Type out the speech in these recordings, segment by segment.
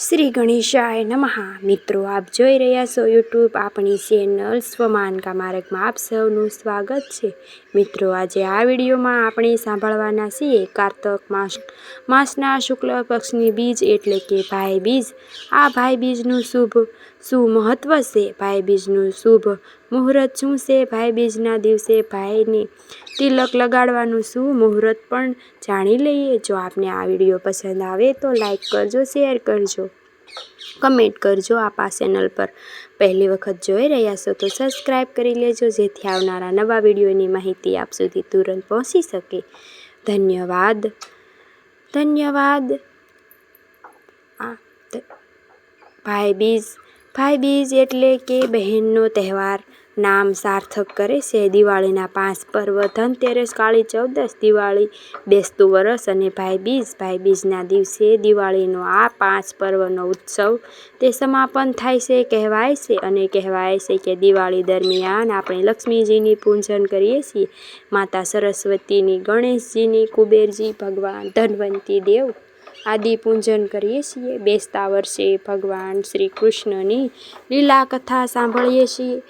શ્રી ગણેશાય નમઃ. મિત્રો, આપ જોઈ રહ્યા છો યુટ્યુબ આપણી ચેનલ સ્વમાનકા માર્ગમાં આપ સૌનું સ્વાગત છે. મિત્રો, આજે આ વિડીયોમાં આપણે સાંભળવાના છીએ કારતક માસ, માસના શુક્લ પક્ષની બીજ એટલે કે ભાઈ બીજ. આ ભાઈ બીજનું શુભ, શું મહત્ત્વ છે? ભાઈ બીજનું શુભ મુહૂર્ત શું છે? ભાઈ બીજના દિવસે ભાઈને તિલક લગાડવાનું શું મુહૂર્ત પણ જાણી લઈએ. જો આપને આ વીડિયો પસંદ આવે તો લાઈક કરજો, શેર કરજો, કમેન્ટ કરજો. આપ આ ચેનલ પર પહેલી વખત જોઈ રહ્યા છો તો સબસ્ક્રાઈબ કરી લેજો, જેથી આવનારા નવા વિડીયોની માહિતી આપ સુધી તુરંત પહોંચી શકે. ધન્યવાદ. ધન્યવાદ. ભાઈ બીજ ભાઈ બીજ એટલે કે બહેનનો તહેવાર. નામ સાર્થક કરે છે. દિવાળીના પાંચ પર્વ. ધનતેરસ, કાળી ચૌદસ, દિવાળી બેસતું વરસ અને ભાઈ બીજ. ભાઈ બીજના દિવસે દિવાળીનો આ પાંચ પર્વનો ઉત્સવ તે સમાપન થાય છે, કહેવાય છે અને કહેવાય છે કે દિવાળી દરમિયાન આપણે લક્ષ્મીજીની પૂજન કરીએ છીએ. માતા સરસ્વતીની, ગણેશજીની, કુબેરજી, ભગવાન ધનવંતી દેવ આદિ પૂજન કરીએ છીએ. બેસતા વર્ષે ભગવાન શ્રી કૃષ્ણની લીલા કથા સાંભળીએ છીએ.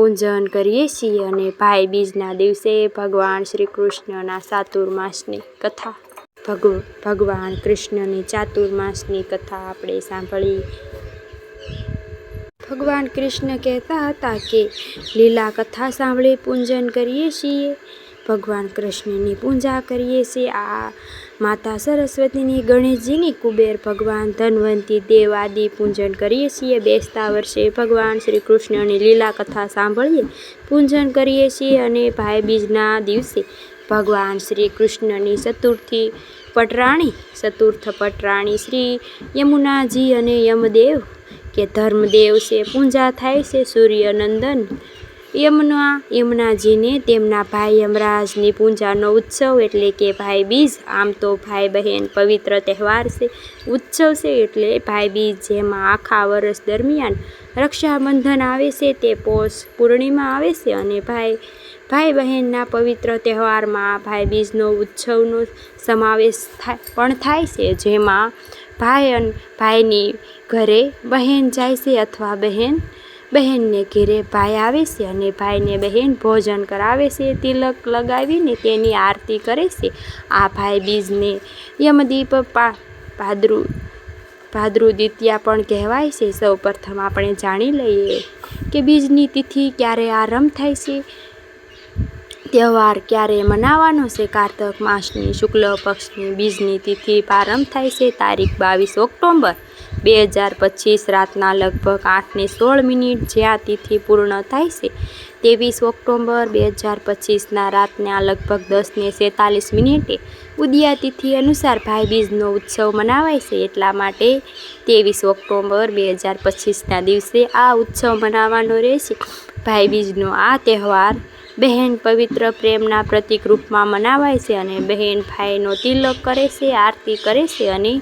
પૂજન કરીએ છીએ અને ભાઈ બીજના દિવસે ભગવાન શ્રી કૃષ્ણના ચાતુર્માસની કથા. ભગ ભગવાન કૃષ્ણની ચાતુર્માસની કથા આપણે સાંભળી ભગવાન કૃષ્ણ કહેતા હતા કે, લીલા કથા સાંભળી પૂજન કરીએ છીએ. ભગવાન કૃષ્ણની પૂજા કરીએ છીએ. આ માતા સરસ્વતીની ગણેશજીની કુબેર ભગવાન ધનવંતી દેવ આદિ પૂજન કરીએ છીએ. બેસતા વર્ષે ભગવાન શ્રી કૃષ્ણની લીલા કથા સાંભળીએ, પૂજન કરીએ છીએ અને ભાઈ બીજના દિવસે ભગવાન શ્રી કૃષ્ણની ચતુર્થી પટરાણી, ચતુર્થ પટરાણી શ્રી યમુનાજી અને યમદેવ કે ધર્મદેવ છે પૂજા થાય છે સૂર્યનંદન. યમુના યમુનાજીને તેમના ભાઈ યમરાજની પૂજાનો ઉત્સવ એટલે કે ભાઈ બીજ. આમ તો ભાઈ બહેન પવિત્ર તહેવાર છે, ઉત્સવ છે એટલે ભાઈ બીજ જેમાં આખા વર્ષ દરમિયાન રક્ષાબંધન આવે છે, તે પોષ પૂર્ણિમા આવે છે અને ભાઈ ભાઈ બહેનના પવિત્ર તહેવારમાં ભાઈ બીજનો ઉત્સવનો સમાવેશ થાય પણ થાય છે, જેમાં ભાઈ અને ભાઈની ઘરે બહેન જાય છે અથવા બહેન બહેનને ઘેરે ભાઈ આવે છે અને ભાઈને બહેન ભોજન કરાવે છે, તિલક લગાવીને તેની આરતી કરે છે. આ ભાઈ બીજને યમદીપ પા, ભાદ્રુ ભાદ્રુ દ્વિતીયા પણ કહેવાય છે. સૌ પ્રથમ આપણે જાણી લઈએ કે બીજની તિથિ ક્યારે આરંભ થાય છે. તહેવાર ક્યારે મનાવવાનો છે. કારતક માસની શુક્લ પક્ષની બીજની તિથિ પ્રારંભ થાય છે. તારીખ બાવીસ ઓક્ટોબર બે હજાર પચીસ રાતના લગભગ આઠને સોળ મિનિટ જ્યાં તિથિ પૂર્ણ થાય છે, ત્રેવીસ ઓક્ટોબર બે હજાર પચીસના રાતના લગભગ દસને સેતાલીસ મિનિટે ઉદયા તિથિ અનુસાર ભાઈબીજનો ઉત્સવ મનાવાય છે. એટલા માટે ત્રેવીસ ઓક્ટોબર બે હજાર પચીસના દિવસે આ ઉત્સવ મનાવવાનો રહેશે. ભાઈબીજનો આ તહેવાર બહેન પવિત્ર પ્રેમના પ્રતિક રૂપમાં મનાવાય છે અને બહેન ભાઈનો તિલક કરે છે, આરતી કરે છે અને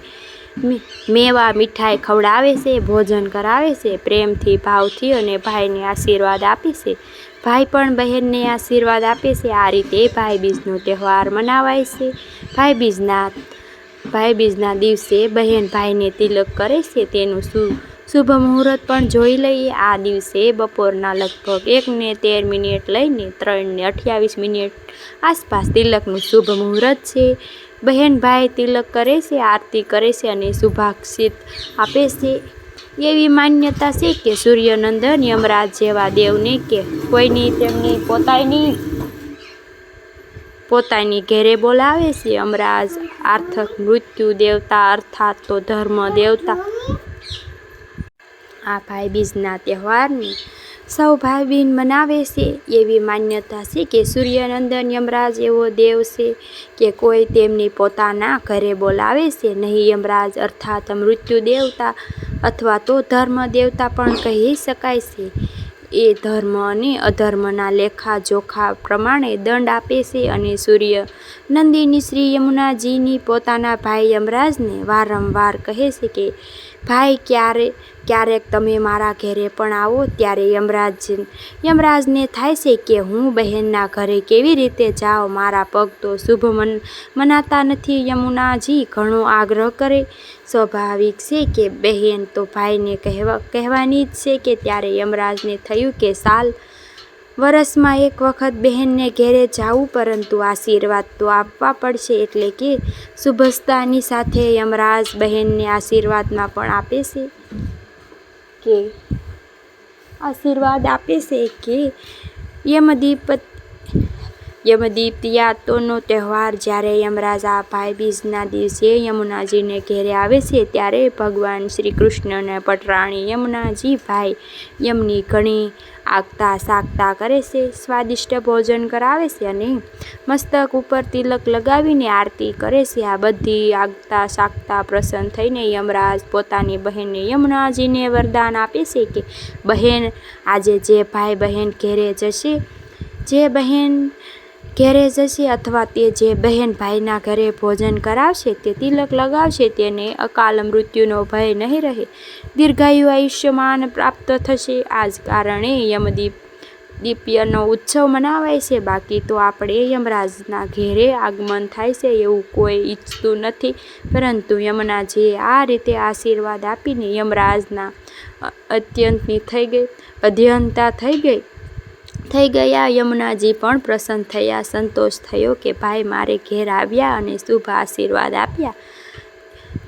મેવા મીઠાઈ ખવડાવે છે, ભોજન કરાવે છે, પ્રેમથી ભાવથી અને ભાઈને આશીર્વાદ આપે છે. ભાઈ પણ બહેનને આશીર્વાદ આપે છે. આ રીતે ભાઈ બીજનો તહેવાર મનાવાય છે. ભાઈબીજના ભાઈબીજના ભાઈ બીજના દિવસે બહેન ભાઈને તિલક કરે છે. તેનું શું શુભ મુહૂર્ત પણ જોઈ લઈએ. આ દિવસે બપોરના લગભગ એકને તેર મિનિટ લઈને ત્રણને અઠ્યાવીસ મિનિટ આસપાસ તિલકનું શુભ મુહૂર્ત છે. બહેન ભાઈ તિલક કરે છે, આરતી કરે છે અને શુભાક્ષિત આપે છે. એવી માન્યતા છે કે સૂર્યનંદન યમરાજ જેવા દેવને કે કોઈની તેમની પોતાની પોતાની ઘેરે બોલાવે છે. યમરાજ આર્થક મૃત્યુ દેવતા અર્થાત તો ધર્મ દેવતા. આ ભાઈ બીજના તહેવારની સૌ ભાઈ બહેન મનાવે છે એવી માન્યતા છે કે સૂર્યનંદન યમરાજ એવો દેવ છે કે કોઈ તેમની પોતાના ઘરે બોલાવે છે. નહીં, યમરાજ અર્થાત મૃત્યુ દેવતા અથવા તો ધર્મ દેવતા પણ કહી શકાય છે. એ ધર્મ અને અધર્મના લેખા જોખા પ્રમાણે દંડ આપે છે અને સૂર્ય નંદિની શ્રી યમુનાજીની પોતાના ભાઈ યમરાજને વારંવાર કહે છે કે, ભાઈ, ક્યારે ક્યારેક તમે મારા ઘરે પણ આવો ત્યારે યમરાજ યમરાજને થાય છે કે હું બહેનના ઘરે કેવી રીતે જાઉં? મારા પગ તો શુભ મન, મનાતા નથી. યમુનાજી ઘણો આગ્રહ કરે. સ્વાભાવિક છે કે બહેન તો ભાઈને કહેવા, કહેવાની જ છે કે ત્યારે યમરાજને થયું કે સાલ વરસમાં એક વખત બહેનને ઘેરે જવું, પરંતુ આશીર્વાદ તો આપવા પડશે એટલે કે શુભસ્તાની સાથે યમરાજ બહેનને આશીર્વાદમાં પણ આપે છે. કે આશીર્વાદ આપે છે કે યમદીપ યાતોનો તહેવાર જ્યારે યમરાજ આ ભાઈ બીજના દિવસે યમુનાજીને ઘેરે આવે છે, ત્યારે ભગવાન શ્રી કૃષ્ણને પટરાણી યમુનાજી ભાઈ યમની ઘણી આગતા સાગતા કરે છે, સ્વાદિષ્ટ ભોજન કરાવે છે અને મસ્તક ઉપર તિલક લગાવીને આરતી કરે છે. આ બધી આગતા સાગતા પ્રસન્ન થઈને યમરાજ પોતાની બહેનને યમુનાજીને વરદાન આપે છે કે બહેન આજે જે ભાઈ બહેન ઘેરે જશે, જે બહેન ઘેરે જશે અથવા તે જે બહેન ભાઈના ઘરે ભોજન કરાવશે તે તિલક લગાવશે તેને અકાલ મૃત્યુનો ભય નહીં રહે. દીર્ઘાયુ આયુષ્યમાન પ્રાપ્ત થશે. આ જ કારણે યમદીપ દીપ્યનો ઉત્સવ મનાવાય છે. બાકી તો આપણે યમરાજના ઘેરે આગમન થાય છે એવું કોઈ ઈચ્છતું નથી. પરંતુ યમના જે આ રીતે આશીર્વાદ આપીને યમરાજના અત્યંતની થઈ ગઈ અધ્યંતા થઈ ગઈ થઈ ગયા. યમુનાજી પણ પ્રસન્ન થયા. સંતોષ થયો કે, ભાઈ, મારે ઘેર આવ્યા અને શુભ આશીર્વાદ આપ્યા.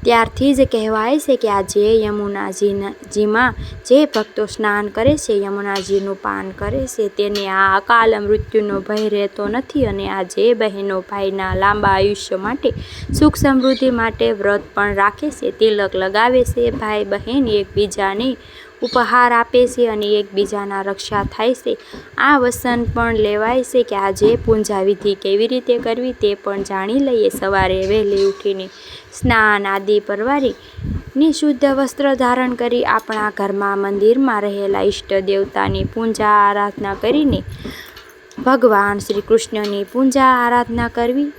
ત્યારથી જ કહેવાય છે કે, આજે યમુનાજીનાજીમાં જે ભક્તો સ્નાન કરે છે, યમુનાજીનું પાન કરે છે, તેને આ અકાલ મૃત્યુનો ભય રહેતો નથી અને આ જે બહેનો ભાઈના લાંબા આયુષ્ય માટે, સુખ સમૃદ્ધિ માટે વ્રત પણ રાખે છે, તિલક લગાવે છે. ભાઈ બહેન એકબીજાને ઉપહાર આપે છે અને એકબીજાના રક્ષા થાય છે. આ વસન પણ લેવાય છે કે આજે પૂંજા વિધિ કેવી રીતે કરવી તે પણ જાણી લઈએ. સવારે વહેલી ઉઠીને સ્નાન આદિ પરવારી ની શુદ્ધ વસ્ત્ર ધારણ કરી આપણા ઘરમાં મંદિરમાં રહેલા ઈષ્ટ દેવતાની પૂજા આરાધના કરીને ભગવાન શ્રી કૃષ્ણની પૂજા આરાધના કરવી.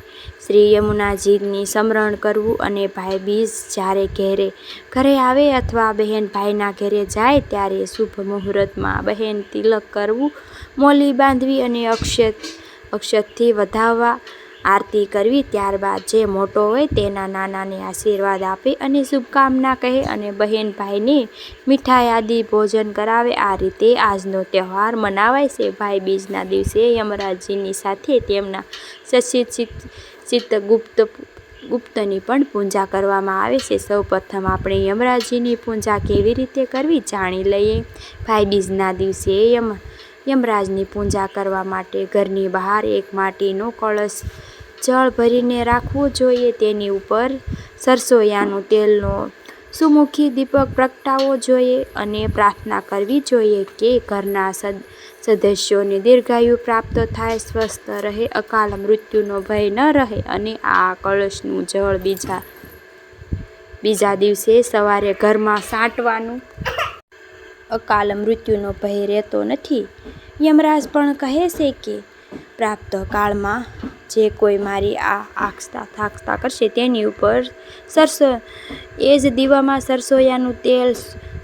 શ્રી યમુનાજીની સ્મરણ કરવું અને ભાઈ બીજ જ્યારે ઘેરે, ઘરે આવે અથવા બહેન ભાઈના ઘરે જાય ત્યારે શુભ મુહૂર્તમાં બહેન તિલક કરવું, મોલી બાંધવી અને અક્ષત, અક્ષતથી વધાવવા આરતી કરવી ત્યારબાદ જે મોટો હોય તેના નાનાને આશીર્વાદ આપે અને શુભકામના કહે અને બહેન ભાઈને મીઠાઈ આદિ ભોજન કરાવે. આ રીતે આજનો તહેવાર મનાવાય છે. ભાઈ બીજના દિવસે યમરાજજીની સાથે તેમના સચિત ચિત્તગુપ્ત ગુપ્તની પણ પૂજા કરવામાં આવે છે. સૌપ્રથમ આપણે યમરાજજીની પૂજા કેવી રીતે કરવી જાણી લઈએ. ભાઈ બીજના દિવસે યમ યમરાજની પૂજા કરવા માટે ઘરની બહાર એક માટીનો કળશ જળ ભરીને રાખવું જોઈએ. તેની ઉપર સરસોયાનું તેલનો સુમુખી દીપક પ્રગટાવવો જોઈએ અને પ્રાર્થના કરવી જોઈએ કે ઘરના સદ સદસ્યોને દીર્ઘાયુ પ્રાપ્ત થાય, સ્વસ્થ રહે, અકાલ મૃત્યુનો ભય ન રહે અને આ કળશનું જળ બીજા બીજા દિવસે સવારે ઘરમાં સાંટવાનું. અકાલ મૃત્યુનો ભય રહેતો નથી. યમરાજ પણ કહે છે કે, પ્રાપ્ત કાળમાં જે કોઈ મારી આ આખતા થાકતા કરશે તેની ઉપર સરસો, એ જ દીવામાં સરસોયાનું તેલ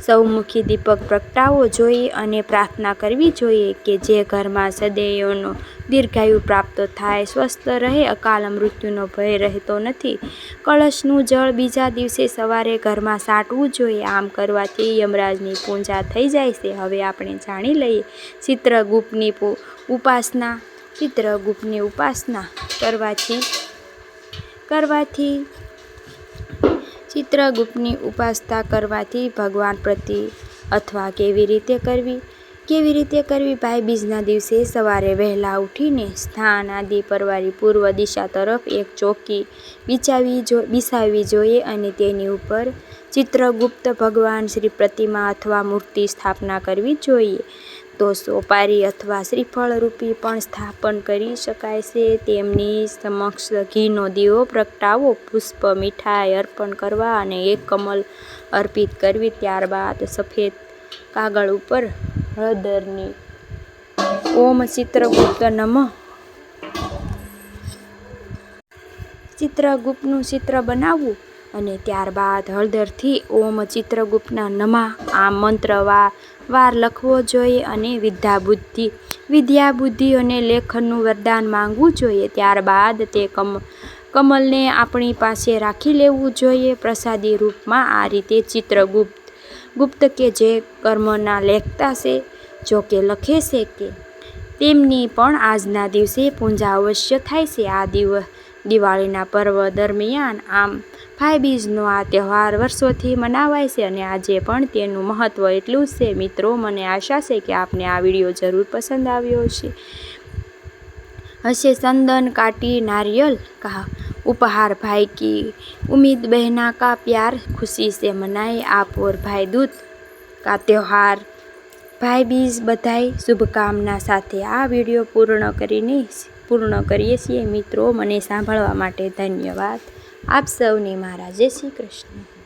સૌમુખી દીપક પ્રગટાવવો જોઈએ અને પ્રાર્થના કરવી જોઈએ કે જે ઘરમાં સદૈવનો દીર્ઘાયુ પ્રાપ્ત થાય, સ્વસ્થ રહે, અકાલ મૃત્યુનો ભય રહેતો નથી. કળશનું જળ બીજા દિવસે સવારે ઘરમાં સાટવું જોઈએ. આમ કરવાથી યમરાજની પૂજા થઈ જાય છે. હવે આપણે જાણી લઈએ ચિત્રગુપ્તની ઉપાસના ચિત્રગુપ્તની ઉપાસના કરવાથી કરવાથી ચિત્રગુપ્તની ઉપાસના કરવાથી ભગવાન પ્રતિ અથવા કેવી રીતે કરવી? કેવી રીતે કરવી ભાઈ? બીજના દિવસે સવારે વહેલા ઉઠીને સ્થાન આદિ પરવારી પૂર્વ દિશા તરફ એક ચોકી બિછાવી જો બિછાવવી જોઈએ અને તેની ઉપર ચિત્રગુપ્ત ભગવાન શ્રી પ્રતિમા અથવા મૂર્તિ સ્થાપના કરવી જોઈએ. તો સોપારી અથવા શ્રીફળ રૂપી પણ સ્થાપન કરી શકાય છે. તેમની સમક્ષ ઘીનો દીવો પ્રગટાવો, પુષ્પ, મીઠાઈ અર્પણ કરવા અને એક કમલ અર્પિત કરવી. ત્યારબાદ સફેદ કાગળ ઉપર હળદરની ઓમ ચિત્રગુપ્ત નમ. ચિત્રગુપ્તનું ચિત્ર બનાવવું અને ત્યારબાદ હળદરથી ઓમ ચિત્રગુપ્તના નમા. આ મંત્ર વા વાર લખવો જોઈએ અને વિદ્યાબુદ્ધિ વિદ્યાબુદ્ધિ અને લેખનનું વરદાન માંગવું જોઈએ. ત્યારબાદ તે કમ, કમલને આપણી પાસે રાખી લેવું જોઈએ. પ્રસાદી રૂપમાં આ રીતે ચિત્રગુપ્ત, ગુપ્ત કે જે કર્મના લેખતા છે, જો કે લખે છે કે તેમની પણ આજના દિવસે પૂજા અવશ્ય થાય છે. આ દિવ દિવાળીના પર્વ દરમિયાન આમ ભાઈ બીજનો આ તહેવાર વર્ષોથી મનાવાય છે અને આજે પણ તેનું મહત્ત્વ એટલું જ છે. મિત્રો, મને આશા છે કે આપને આ વીડિયો જરૂર પસંદ આવ્યો હશે. હશે ચંદન કાટી નારિયલ કહા ઉપહાર ભાઈ કી ઉમ્મીદ બહેના કા પ્યાર ખુશી સે મનાય આપ ઓર ભાઈ દૂત કા તહેવાર. ભાઈ બીજ બધાય શુભકામના સાથે આ વીડિયો પૂર્ણ કરીને પૂર્ણ કરીએ છીએ મિત્રો. મને સાંભળવા માટે ધન્યવાદ. આપ સૌને મારા જય શ્રી કૃષ્ણ.